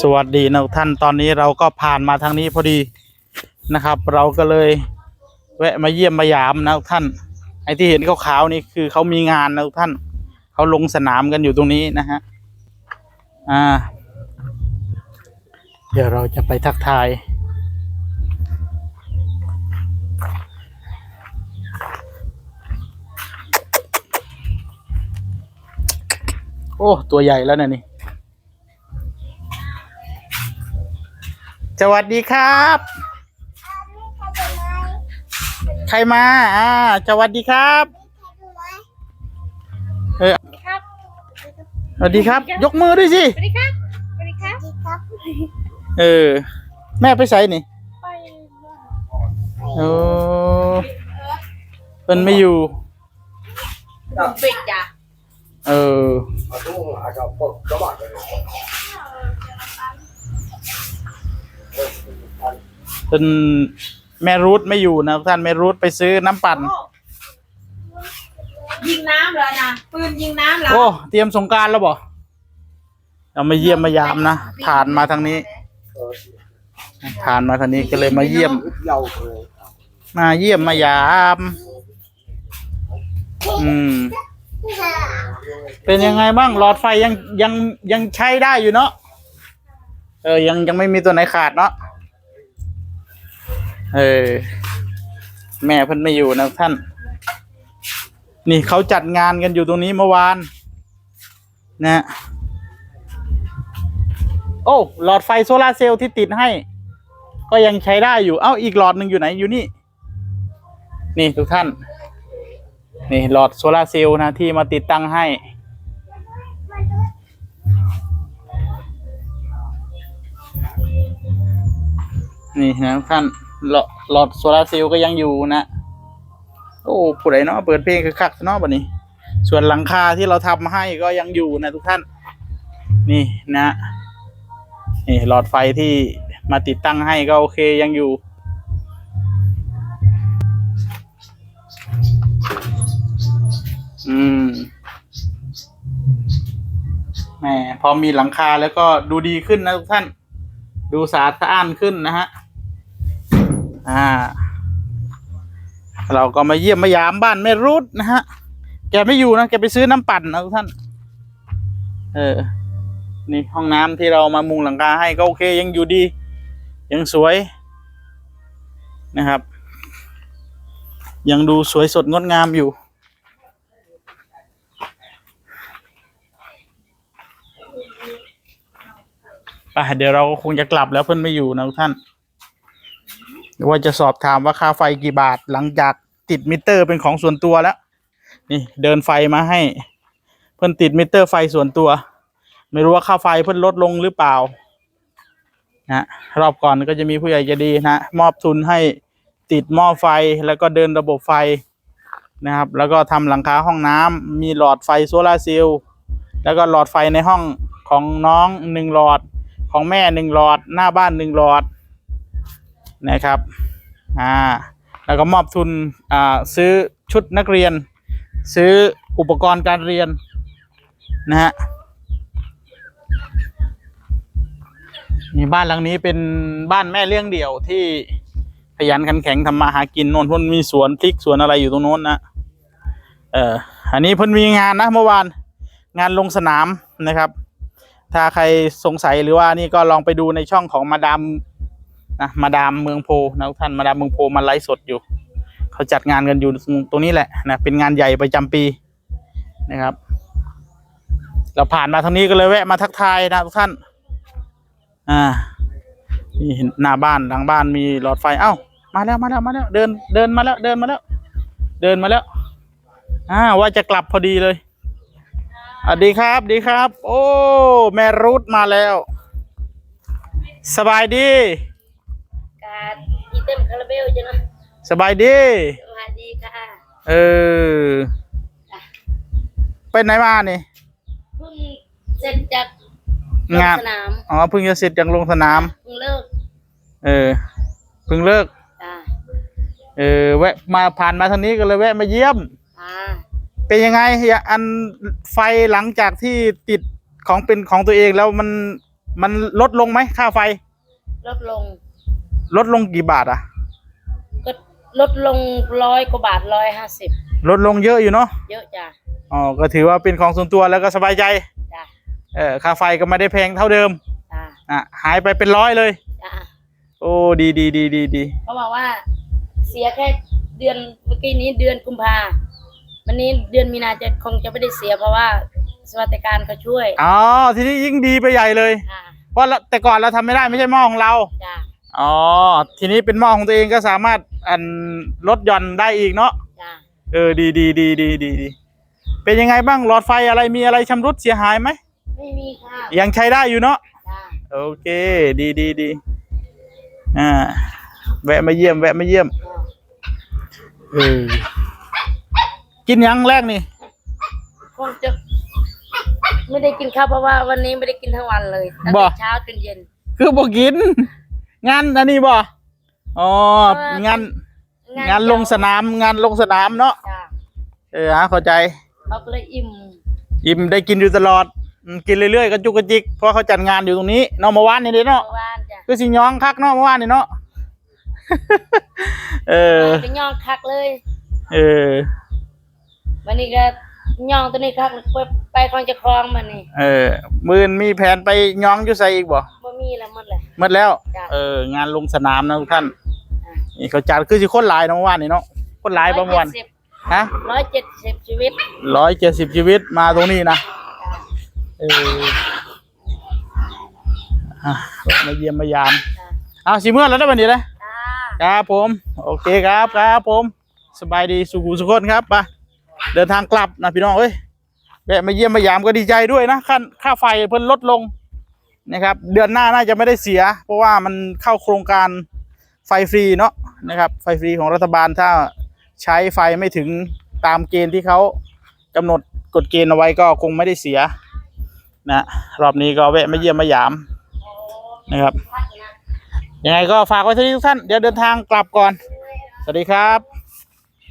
สวัสดีนะทุกท่านตอนนี้เราก็ผ่านมาทางนี้พอดีนะครับ เราก็เลยแวะมาเยี่ยมมายามนะท่าน ไอ้ที่เห็นขาวๆนี่คือเขามีงานนะทุกท่านเขาลงสนามกันอยู่ตรงนี้นะฮะอ่า เดี๋ยวเราจะไปทักทายโอ้ ตัวใหญ่แล้วนะนี่ สวัสดีครับ ใครมา อ่า สวัสดีครับ เออครับสวัสดีครับ ยกมือด้วยสิ สวัสดีครับ สวัสดีครับครับเออ แม่ไปใส่นี่ไปโอ้เพิ่นไม่อยู่ปิดจ้ะเออ Aduh, agak pol, coba deh. เพิ่นแม่รูทไม่อยู่นะทุกท่านแม่รูทไปซื้อน้ำปั่น ยิงน้ำเหรอนะปืนยิงน้ำเหรอโอ้ เตรียมสงกรารแล้วบ่เรามาเยี่ยมมายามนะผ่านมาทางนี้ ผ่านมาทางนี้ก็เลยมาเยี่ยม Dầu rồi. มาเยี่ยมมายาม อืม เป็นยังไงบ้างหลอดไฟยังยังยังใช้ได้อยู่เนาะ เออยังยังไม่มีตัวไหนขาดเนาะเออ แม่เพิ่นไม่อยู่นะท่าน นี่เขาจัดงานกันอยู่ตรงนี้เมื่อวาน นะ โอ้หลอดไฟโซลาร์เซลล์ที่ติดให้ ก็ยังใช้ได้อยู่ เอ้าอีกหลอดหนึ่งอยู่ไหนอยู่นี่ นี่ทุกท่าน นี่หลอดโซลาร์เซลล์นะที่มาติดตั้งให้ นี่นะทุกท่านหลอดหลอดโซลาร์เซลล์ก็ยังอยู่นะ โอ้ผู้ใดเนาะเปิดเพลงคือคักเนาะบัดนี้ ส่วนหลังคาที่เราทำให้ก็ยังอยู่นะทุกท่าน นี่นะ นี่หลอดไฟที่มาติดตั้งให้ก็โอเคยังอยู่ อืมแหมพอมีหลังคาแล้วก็ดูดีขึ้นนะทุกท่าน ดูสะอาดสะอ้านขึ้นนะฮะ อ่า เราก็มาเยี่ยมมายามบ้านแม่รุดนะฮะ แกไม่อยู่นะ แกไปซื้อน้ำปั่นนะทุกท่าน เออ นี่ห้องน้ำที่เรามามุงหลังคาให้ก็โอเคยังอยู่ดี ยังสวยนะครับ ยังดูสวยสดงดงามอยู่ไปเดี๋ยวเราคงจะกลับแล้วเพื่อนไม่อยู่นะทุกท่าน หรือว่าจะสอบถามว่าค่าไฟกี่บาทหลังจากติดมิเตอร์เป็นของส่วนตัวแล้ว นี่เดินไฟมาให้ เพื่อนติดมิเตอร์ไฟส่วนตัว ไม่รู้ว่าค่าไฟเพื่อนลดลงหรือเปล่านะรอบก่อนก็จะมีผู้ใหญ่ใจะดีนะ มอบทุนให้ติดหม้อไฟแล้วก็เดินระบบไฟนะครับ แล้วก็ทำหลังคาห้องน้ำมีหลอดไฟโซลาร์เซลล์แล้วก็หลอดไฟในห้องของน้องหนึ่งหลอดของแม่หนึ่งหลอด หน้าบ้านหนึ่งหลอด นะครับอ่าแล้วก็มอบทุนอ่าซื้อชุดนักเรียน ซื้ออุปกรณ์การเรียนนะฮะนี่บ้านหลังนี้เป็นบ้านแม่เลี้ยงเดี่ยวที่ขยันขันแข็งทำมาหากินนนพ่นมีสวนพริกสวนอะไรอยู่ตรงโน้นนะเอออันนี้เพิ่นมีงานนะเมื่อวานงานลงสนามนะครับ ถ้าใครสงสัยหรือว่านี่ก็ลองไปดูในช่องของมาดาม นะมาดามเมืองโพนะทุกท่านมาดามเมืองโพมาไลฟ์สดอยู่ เขาจัดงานกันอยู่ตรงนี้แหละนะเป็นงานใหญ่ประจำปีนะครับ เราผ่านมาทางนี้ก็เลยแวะมาทักทายนะทุกท่าน อ่านี่เห็นหน้าบ้านหลังบ้านมีหลอดไฟเอ้ามาแล้วมาแล้วมาแล้วเดินเดินมาแล้วเดินมาแล้ว เดินมาแล้วอ่าว่าจะกลับพอดีเลยสวัสดีครับดีครับ โอ้ แม่รุดมาแล้ว สบายดี อีเต็มคาราเบลจ้ะนะสบายดี สวัสดีค่ะเออ ไปไหนมานี่ เพิ่งเสร็จจากลงาน สนามอ๋อเพิ่งจะเสร็จจากลงสนาม เพิ่งเลิกเออ เพิ่งเลิก จ้าเออ แวะมาผ่านมาทางนี้ก็เลยแวะมาเยี่ยม อ่าเป็นยังไงอย่าอันไฟหลังจากที่ติดของเป็นของตัวเองแล้วมันมันลดลงไหมค่าไฟ ลดลง ลดลงกี่บาทอะก็ลดลงร้อยกว่าบาทร้อยห้าสิบลดลงเยอะอยู่เนาะเยอะจ้ะอ๋อก็ถือว่าเป็นของส่วนตัวแล้วก็สบายใจจ้ะเออค่าไฟก็ไม่ได้แพงเท่าเดิมจ้ะอะหายไปเป็นร้อยเลย จ้ะโอ้ดีดีดีดีดีเขาบอกว่า เสียแค่เดือนเมื่อกี้นี้เดือนกุมภาวันนี้เดือนมีนาจะคงจะไม่ได้เสียเพราะว่าสวัสดิการเขาช่วยอ๋อทีนี้ยิ่งดีไปใหญ่เลยค่ะเพราะเราแต่ก่อนเราทำไม่ได้ไม่ใช่หม้อของเรา จ้ะ อ๋อ ทีนี้เป็นหม้อของตัวเองก็สามารถอันลดหย่อนได้อีกเนาะจ้ะเออดีดีดีดีดีดีเป็นยังไงบ้างหลอดไฟอะไรมีอะไรชำรุดเสียหายไหมไม่มีค่ะยังใช้ได้อยู่เนาะจ้ะโอเค ดีดีดีอ่า แวะมาเยี่ยม แวะมาเยี่ยมจ้ะเออกินยังแรกนี่คงจะไม่ได้กินข้าวเพราะว่าวันนี้ไม่ได้กินทั้งวันเลยตั้งบ่แต่เช้าจนเย็น คือบอกกิน งานอันนี้บ่อ๋องานงานลงสนามงานลงสนามเนาะจ้ะเออฮะเข้าใจ เขาก็เลยอิ่มอิ่มได้กินอยู่ตลอดอืมกินเรื่อยๆก็จุกกระจิกเพราะเขาจัดงานอยู่ตรงนี้เนาะเมื่อวานนี่เด้เนาะเมื่อวานจ้ะคือสิย้องคักเนาะเมื่อวานนี่เนาะ เออ ไปย่องคักเลย เออ วันนี้ก็ย่องตัวนี้คักไปไปคลองจะคลองมันนี่เออมือนมีแผนไปย้องอยู่ใส่อีกบ่บ่ มีแล้วหมดเลย หมดแล้ว จ้ะ เออ งานลงสนามนะทุกท่านอะนี่เขาจัดคือสิคนหลายเนาะเมื่อวานนี่เนาะ คนหลายประมวลฮะร้อยเจ็ดสิบชีวิตร้อยเจ็ดสิบชีวิตมาตรงนี้นะจ้ะเอออะมาเยี่ยมมายามจ้ะเอาสิเมื่อแล้วได้บันนี้เลย จ้าครับผม โอเคครับครับผม สบายดีสุขุสุขคนครับไปเดินทางกลับนะพี่น้องเอ้ยแวะมาเยี่ยมมายามก็ดีใจด้วยนะค่าค่าไฟเพิ่นลดลง นะครับ เดือนหน้าน่าจะไม่ได้เสีย เพราะว่ามันเข้าโครงการไฟฟรีเนาะนะครับ ไฟฟรีของรัฐบาลถ้าใช้ไฟไม่ถึงตามเกณฑ์ที่เขากำหนดกฎเกณฑ์เอาไว้ก็คงไม่ได้เสียนะรอบนี้ก็แวะมาเยี่ยมมายามนะครับยังไงก็ฝากไว้ที่ทุกท่าน เดี๋ยวเดินทางกลับก่อน สวัสดีครับ